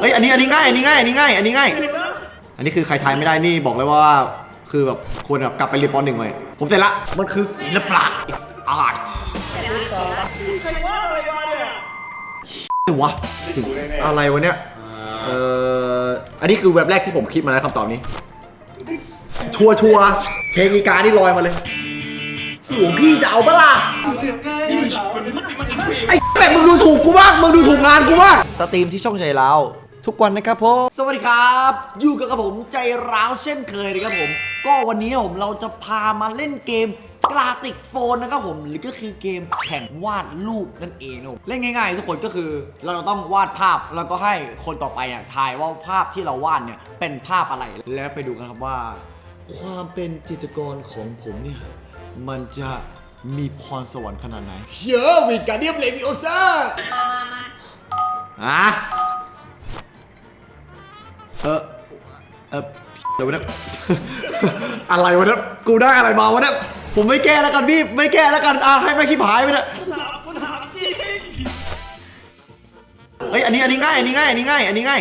เอ้ยอันนี้อันนี้ง่ายอันนี้ง่ายอันนี้ง่ายอันนี้ง่าย อันนี้คือใครทายไม่ได้นี่บอกเลยว่าคือแบบควรแบบกลับไปเรียนปหนึ่งเลยผมเสร็จละมันคือศิลปะ is art ใครว่าอะไรมาเนี่ยหรือวะถึงอะไรวะเนี่ยเอ่ออันนี้คือเว็บแรกที่ผมคิดมาแล้วคำตอบนี้ ชัวชัวเพลงอีกานี่ลอยมาเลยหลวงพี่จะเอาปล่ะ กกูมากมึงดูถูกงานกูมากสตรีมที่ช่องใจเราทุกวันนะครับผมสวัสดีครับ อยู่กับกับผมใจร้าวเช่นเคยนะครับผม ก็วันนี้ผมเราจะพามาเล่นเกมกราติกโฟนนะครับผมหรือก็คือเกมแข่งวาดรูปนั่นเองนะผมเล่นง่ายๆ ทุกคนก็คือเราต้องวาดภาพแล้วก็ให้คนต่อไปอะทายว่าภาพที่เราวาดเนี่ยเป็นภาพอะไรแล้วไปดูกันครับว่า ความเป็นจิตรกรของผมเนี่ยมันจะ มีพรสวรรค์ขนาดไหนเฮ้ยวิการเดียมเลวิโอซ่าอะเออเออเดี๋ยวนะอะไรวะเนี่ยกูได้อะไรมาวะเนี่ยผมไม่แก้แล้วกันพี่ไม่แก้แล้วกันอะให้แม่งชิบหายไปเนี่ยถามกูถามจริงเอ้ยอันนี้อันนี้ง่ายอันนี้ง่ายอันนี้ง่ายอันนี้ง่าย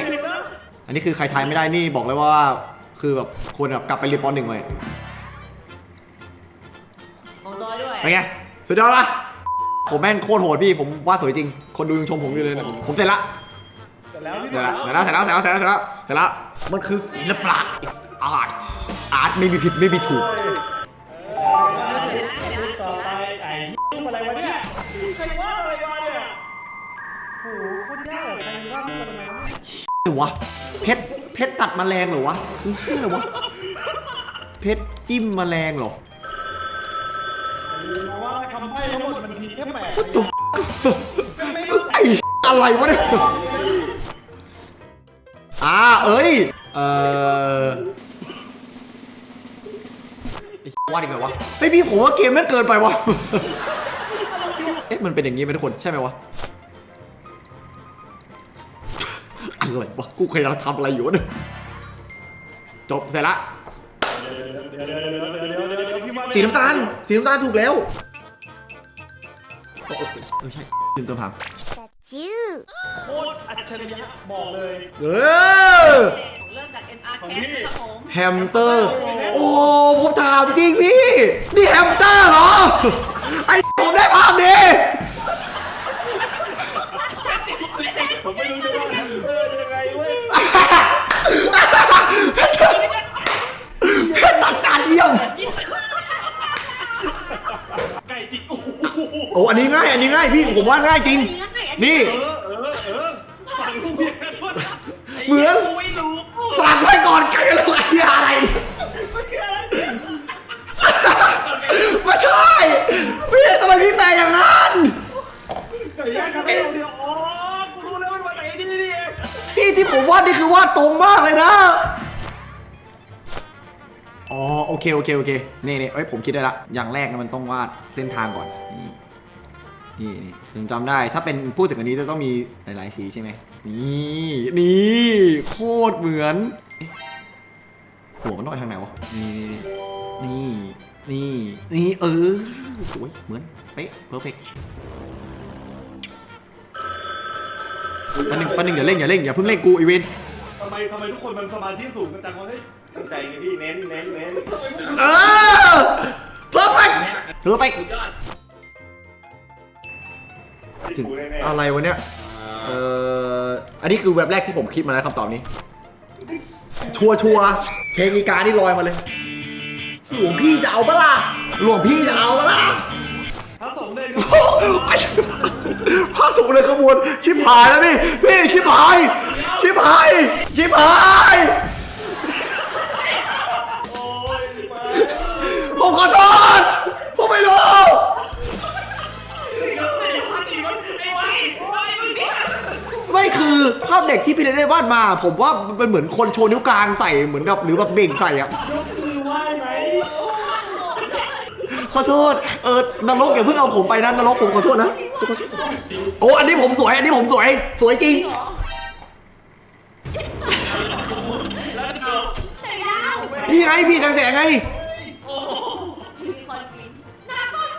อันนี้คือใครทายไม่ได้นี่บอกเลยว่า คือแบบควรแบบกลับไปเรียนปหนึ่งเลย เป็นไง สุดยอดปะผมแม่งโคตรโหดพี่ ผมวาดสวยจริง คนดูยังชมผมอยู่เลยนะผมเสร็จละ แต่แล้วพี่เสร็จละ เสร็จละเสร็จละเสร็จละเสร็จละเสร็จละเสร็จละมันคือศิลปะ is art art ไม่มีผิดไม่มีถูก ต่อไปไอ้รูปอะไรวะเนี่ยใครว่าอะไรมาเนี่ยโอ้โหโคตรยากอะใครว่ารูปอะไรมาเนี่ยหรือวะเพชรเพชรตัดแมลงเหรอวะคือเชื่อเหรอวะเพชรจิ้มแมลงเหรอเพราะว่า คำใบ้ทั้งหมดมันทีแค่แปดตุ๊บไอ้อะไรวะเนี่ยอ่าเอ้ย เอ่อไอ้วาดีกไหมวะเฮ้ยพี่ผมว่าเกมแม่งเกินไปวะเอ๊ะมันเป็นอย่างงี้ไหมทุกคนใช่ไหมวะอะไรวะกูเคยทำอะไรอยู่เนี่ยจบเสร็จละสีน้ำตาลสีน้ำตาลถูกแล้ว โอ้โหเออใช่ลืมเติมผังโคตรอัจฉริยะบอกเลย เออของเริ่มจาก MR ของ Cat พี่นะครับผมแฮมสเตอร์ โอ้ผมถามจริงพี่ นี่แฮมสเตอร์เหรอ ไอ้ผมได้ภาพนี้ ผมไม่รู้จะว่าแฮมสเตอร์ยังไงเว้ย เพชรตัดจานเยี่ยม ไก่จิกโอ้โห โอ้อันนี้ง่ายอันนี้ง่ายพี่ผมว่าง่ายจริง นี่ เออเออเออฟังลูกเมียกันด้วยนะเหมือนไม่รู้ฝากไว้ก่อนไก่ลูกไอ้เหี้ยอะไรเนี่ยไม่ใช่พี่ทำไมพี่แฟร์อย่างนั้น ไก่ย่างกันไม่เอาเดียวอ๋อกูรู้แล้วมันมาไหนที่นี่เองพี่ที่ผมวาดนี่คือวาดตรงมากเลยนะ อ๋อโอเคโอเคโอเค นี่นี่เอ้ยผมคิดได้ละ อย่างแรกนะมันต้องวาดเส้นทางก่อนนี่ นี่นี่ผมจำได้ ถ้าเป็นพูดถึงอันนี้จะต้องมีหลายๆสีใช่ไหมนี่นี่โคตรเหมือนเอ๊ะหัวมันน้อยทางไหนวะนี่นี่นี่นี่เออสวยเหมือนเป๊ะเพอร์เฟกต์ปันหนึ่งปันหนึ่งอย่าเร่งอย่าเร่งอย่าเพิ่งเร่งกูอีเวนทำไมทำไมทุกคนมันสมาธิสูงกันจังวะเฮ้ยตั้งใจไงพี่เน้นเน้นเน้นเออ perfect perfect ถึงอะไรวะเนี่ยเอ่ออันนี้คือเว็บแรกที่ผมคิดมาแล้วคำตอบนี้ ชัวร์ชัวร์เพลงอีกานี่ลอยมาเลยหลวงพี่จะเอาปะล่ะหลวงพี่จะเอาปะล่ะพระสงฆ์เลยก็โอ้โหไอ้พระสุเลยขบวนชิบหายแล้วพี่พี่ชิบหายชิบหายชิบหายผมขอโทษผมไม่รู้ คือภาพเด็กที่พี่ได้วาดมา ผมว่ามันเป็นเหมือนคนโชว์นิ้วกลางใส่เหมือนกับหรือแบบเบ่งใส่อะยกมือไหว้ไหมขอโทษเออนรกอย่าเพิ่งเอาผมไปนะนรกผมขอโทษนะโอ้อันนี้ผมสวยอันนี้ผมสวย สวยจริงแต่ยาวนี่ไงพี่แสงแสงไงมีคนกินหน้าบ้าน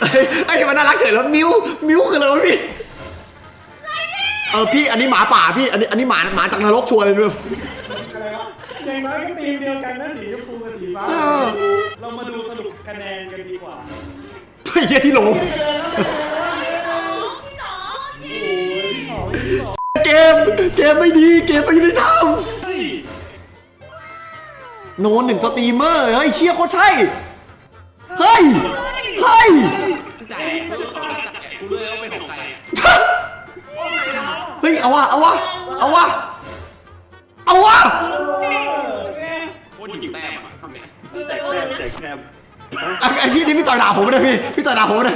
เอ้ยไอ้ยมันน่ารักเฉยแล้วมิวมิวคืออะไรวะพี่ เออพี่อันนี้หมาป่าพี่อันนี้อันนี้หมาหมาจากนรกชัวร์เลยด้วยอะไรวะอย่างน้อยก็ทีมเดียวกันนะสีชมพูกับสีฟ้าเออ เรามาดูสรุปคะแนนกันดีกว่าไอ้เหี้ยที่โหลพี่จ๋อโอ้ยพี่หอพี่หอเกมเกมไม่ดีเกมไม่ยุติธรรมเฮ้ยโนนหนึ่งสตรีมเมอร์เฮ้ยเชี่ยโคตรใช่เฮ้ยเฮ้ย จ่ายกูต้องการจ่ายกูด้วยว่าเป็นของใคร เฮ้ยเอาวะเอาวะเอาวะเอาวะโคตรหยิบแต้มอะคำเนี้ยแจกแต้มแจกแต้มไอ้ไอพี่นี่พี่ต่อยด่าผมไม่ได้พี่พี่ต่อยด่าผมไม่ได้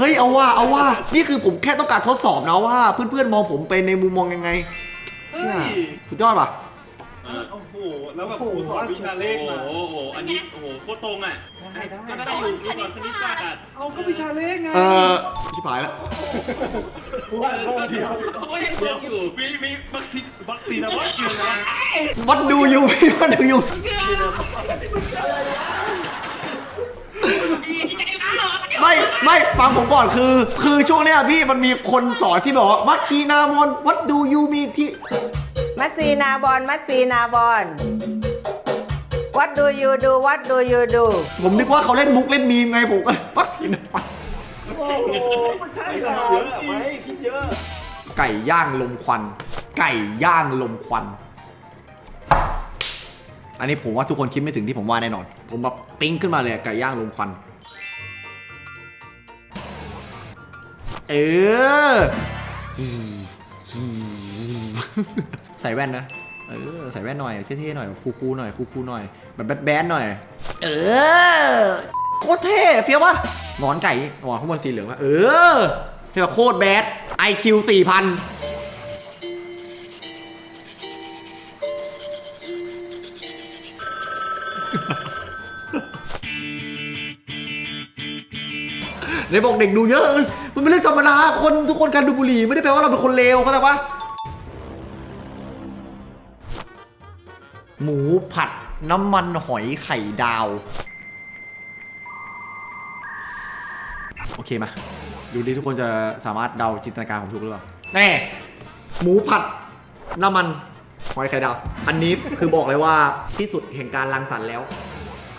เฮ้ยเอาว่าเอาว่านี่คือผมแค่ต้องการทดสอบนะว่า เพื่อนๆมองผมไปในมุมมองยังไงเชื่อสุดยอดป่ะโอ้โหแล้วแบบครูสอนวิชาเลขโอ้มาโหโอ้โห อันนี้ โอ้โห โคตรตรงอะได้ได้ก็ได้อยู่ดูก่อนคณิตศาสตร์อะเอาก็วิชาเลขไงเออชิบหายแล้วว่าข้อเดียวเขาก็ยังตรงอยู่ มีมีวัคซีนวัคซีนนะวัคซีนนะวัดดูอยู่พี่วัดดูอยู่ไม่ไม่ฟังผมก่อนคือ คือช่วงเนี้ยพี่มันมีคนสอนที่บอกว่าวัดชีนามนวัดดูยูมีที่ มัสซีนาบอลมัสซีนาบอล What do you do What do you do ผมนึกว่าเขาเล่นมุกเล่นมีมไงผมก็วัดชีนามนโอ้โหใช่ไอ้เหรคิอดเยอะไหมคิดเยอะ ไก่ย่างลมควัน ไก่ย่างลมควัน อันนี้ผมว่าทุกคนคิดไม่ถึงที่ผมว่าแน่นอน ผมแบบปิ๊งขึ้นมาเลยไก่ย่างลมควัน เออ ใส่แว่นนะ เออ ใส่แว่นหน่อย เท่ๆหน่อย คูลๆหน่อย คูลๆหน่อย แบบแบดๆหน่อย เออ โคตรเท่ เฟี้ยวปะงอนไก่หงอนข้างบนสีเหลืองวะเออเท่แบบโคตรแบด IQ 4000ในบอกเด็กดูเยอะ มันเป็นเรื่องธรรมดา คนทุกคนการดูบุหรี่ไม่ได้แปลว่าเราเป็นคนเลวเข้าใจปะ หมูผัดน้ำมันหอยไข่ดาว โอเคมา ดูดิทุกคนจะสามารถเดาจินตนาการผมถูกหรือเปล่าแน่หมูผัดน้ำมันหอยไข่ดาว อันนี้คือบอกเลยว่าที่สุดแห่งการรังสรรค์แล้ว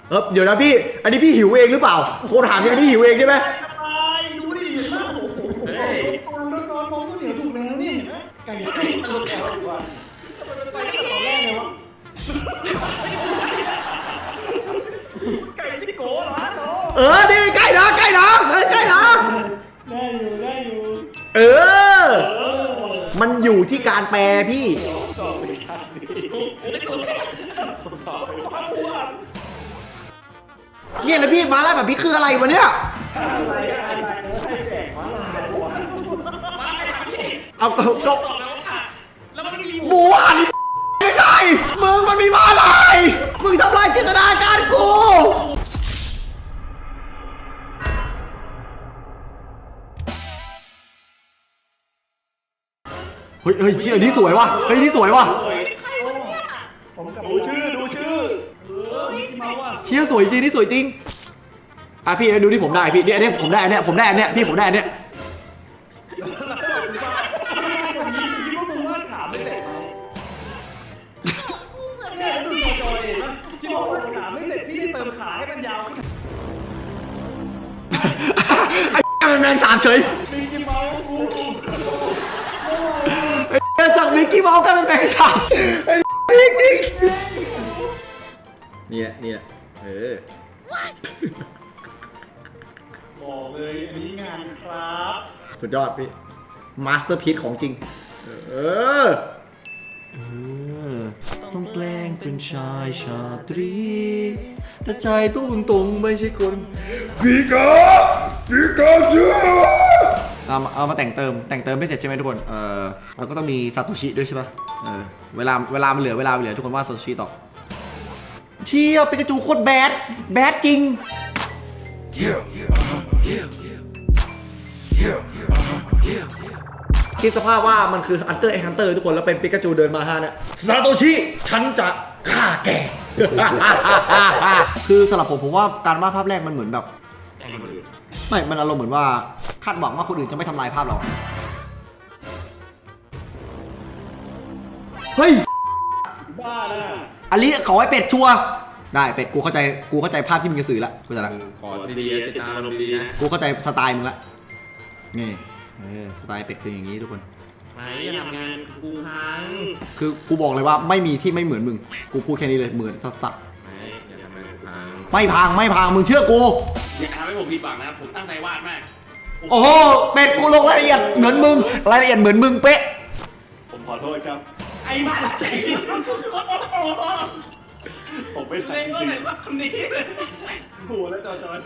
เออเดี๋ยวนะพี่ อันนี้พี่หิวเองหรือเปล่าโทรถามยังอันนี้หิวเองใช่ไหมตายดูดิเห็นไหมโอ้โหเฮ้ยตอนร้อนๆมองก็เหนียวถูกแล้วนี่เห็นไหมไก่ไก่ตลกแล้วดีกว่าไปตั้งแต่ตอนแรกเลยวะไก่ที่โก้เหรอโต เออนี่ใกล้นะใกล้นะเฮ้ยใกล้นะได้อยู่ได้อยู่เออ เออมันอยู่ที่การแปลพี่ตอบไม่ทันนี่เนี่ยแล้วพี่มาแล้วแบบพี่คืออะไรวะเนี่ย อะไรอะไรให้แดกมาลายวะมาไม่ทันพี่เอาก็ก็บอกแล้วว่าแล้วมันมีหหมูมูหันไม่ใช่ มึงมันมีมาลาย มึงทำลายจินตนาการกู เฮ้ยเฮ้ยพี่อันนี้สวยว่ะเฮ้ยอันนี่สวยว่ะใครวะเนี่ยสมกับดูชื่อดูชื่อเฮ้ยมาว่าเฮียสวยจริงนี่สวยจริงอะพี่ดูที่ผมได้พี่เนี่ยอันเนี้ยผมได้อันเนี้ยผมได้อันเนี้ยพี่ผมได้อันเนี้ยคิดว่ามึงวาดขาไม่เสร็จไหมกูเหมือนเนี่กัยนดูจอยเห็นไหมที่บอกวาดขาไม่เสร็จพี่ได้เติมขาให้มันยาวขึ้นไอ้เป็นแมงสาบเฉย มิกกี้เมาส์กู ไอ้เหี้ยจาก มิกกี้เมาส์กลายเป็นแมงสาบไอ้จริงจริงนี่แหละนี่แหละเออบอกเลยอันนี้งานครับ สุดยอดพี่มาสเตอร์พี e ของจริงเออเออต้องแกล้งเป็นชายชาตรีแต่ใจต้องตรงๆไม่ใช่คนพีกาพีกาจู เอามาเอามาแต่งเติมแต่งเติมไม่เสร็จใช่ไหมทุกคนเออแล้วก็ต้องมีซาโตชิด้วยใช่ปะเออเวลาเวลามันเหลือเวลามันเหลือทุกคนว่าซาโตชิต่อเชี่ยเป็นกระจูโคตรแบดแบดจริง คิดสภาพว่ามันคืออันเตอร์ไอฮันเตอร์ทุกคนแล้วเป็นปิกาจูเดินมาฮะเนี่ยซาโตชิฉันจะฆ่าแก คือสำหรับผมผมว่าการวาดภาพแรกมันเหมือนแบบแต่งคนอื่นไม่ มันอารมณ์เหมือนว่า คาดหวังว่าคนอื่นจะไม่ทำลายภาพเรา เฮ้ย บ้านะอันนี้ขอให้เป็ดชัวร์ได้เป็ดกูเข้าใจกูเข้าใจภาพที่มึงจะสื่อละกูจะละขอดีๆเจตนาลมณ์ดีนะกูเข้าใจสไตล์มึงละนี่เออสไตล์เป็ดคืออย่างนี้ทุกคนไม่อย่าทำงานกูพังคือกูบอกเลยว่าไม่มีที่ไม่เหมือนมึง กูพูดแค่นี้เลยเหมือนสัสไม่อย่าทำงานกูพังๆไม่พังไม่พังมึงเชื่อกู อย่าทำให้ผมผิดหวังนะครับผมตั้งใจวาดมาก โอ้โหเป็ดกูลงรายละเอียดเหมือนมึงรายละเอียดเหมือนมึงเป๊ะ ผมขอโทษครับ ไอ้บ้าใจผมไม่ทันเล่นจก็ริงไหนว่าคนนี้เลยโอ้โหแล้วจอจอย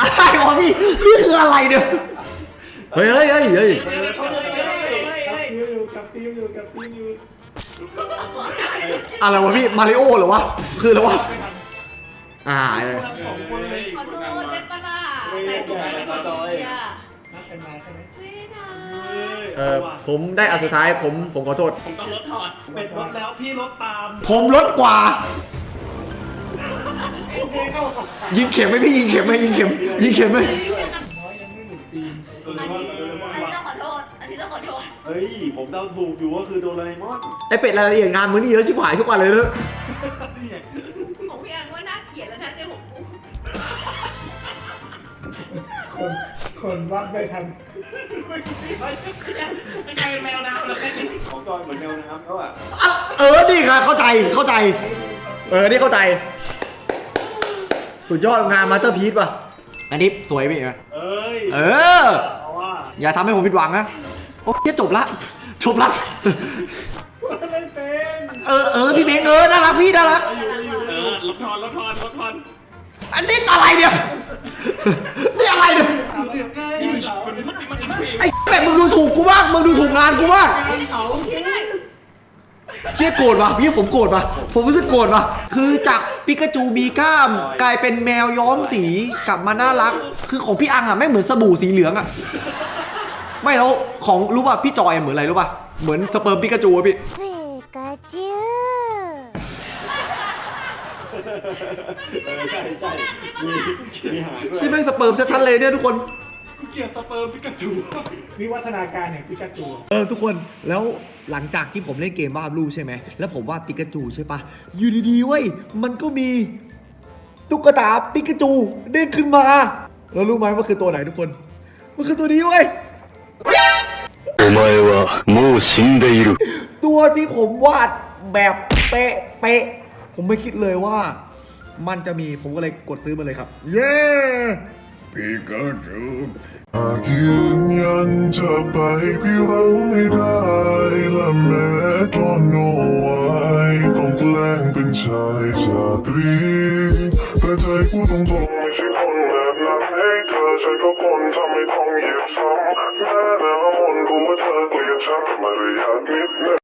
อะไรวะพี่นี่คืออะไรเนี่ยเฮ้ยเฮ้ยเฮ้ยเฮ้ยเฮ้ยเฮ้ยเฮ้ยเฮ้ยอยู่กับทีมอยู่กับทีมอยู่อะไรวะพี่มาริโอเหรอวะคืออะไรวะ อ่าสองคนเลยขอโทษได้ปะล่ะใจตรงกันพอดีอะนัดกันมาใช่ไหมไม่นะเออผมได้อันสุดท้ายผมผมขอโทษ ผมต้องลดถอด เป็นรถแล้วพี่รถตามผมลดกว่าโอเคเข้ากับยิงเข็มไหมพี่ยิงเข็มไหมยิงเข็มยิงเข็มไหมน้อยยังไม่หนึ่งทีมอันนี้อันนี้ต้องขอโทษ อันนี้ต้องขอโทษเฮ้ย ผมเดาถูกอยู่ว่าคือโดราเอมอนไอเป็ดรายละเอียดงานมึงนี่เยอะชิบหายทุกวันเลยนะของพี่อันว่าน่าเกลียดแล้วนะเจ้าของกูคนคนวัดไม่ทันไม่ใช่แมวน้ำเลยของจอยเหมือนแมวนะครับเขาอะอะเออนี่ค่ะเข้าใจเข้าใจ เออนี่เข้าใจ สุดยอดงานมาสเตอร์พีซป่ะอันนี้สวยพี่ไหมเอ้ยเออ เอาว่าอย่าทำให้ผมผิดหวังนะโอเคจบละ จบละเล่นเป็นเออเออพี่เบงเออน่ารักพี่น่ารัก เออลดทอนลดทอนลดทอนอันนี้อะไรเนี่ย นี่อะไรเนี่ย สามเหลี่ยมง่ายนี่มันเขามันมันมันมันไอ้เป็ดมึงดูถูกกูมาก มึงดูถูกงานกูมากเขาเชี่ยโกรธว่ะพี่ผมโกรธว่ะผมรู้สึกโกรธว่ะคือจากปิกาจูมีกล้ามกลายเป็นแมวย้อมสีกลับมาน่ารัก คือของพี่อังอะไม่งเหมือนสบู่สีเหลืองอะ ไม่แล้วของรู้ป่ะพี่จอยเหมือนอะไรรู้ป่ะเหมือนสเปิร์มปิกาจูอะพี่ปิกาจูใช่ใช่มีมีหางด้วยที่แม่งสเปิร์มชัดๆเลยเนี่ยทุกคน เกียร์สเปิร์มปิกาจูวิวัฒนาการแห่งปิกาจูเออทุกคนแล้วหลังจากที่ผมเล่นเกมวาดรูปใช่ไหมแล้วผมวาดปิกาจูใช่ปะอยู่ดีๆเว้ยมันก็มีตุ๊กตาปิกาจูเด้งขึ้นมา แล้วรู้ไหมว่าคือตัวไหนทุกคน มันคือตัวนี้เว้ย 前はもう死んでいる。 ตัวที่ผมวาดแบบเป๊ะเป๊ะผมไม่คิดเลยว่า มันจะมีผมก็เลยกดซื้อมาเลยครับ เย้ปิกาจู ยืนยันจะไปพี่เราไม่ได้และแม้ตอนโนไว้ต้องแกล้งเป็นชายชาตรีแต่ใจกูตรงตรงๆไม่ใช่คนแบบนั้นให้เธอฉันก็คนทำให้ต้องเหยียบซ้ำแม้หน้า มนต์รู้ว่า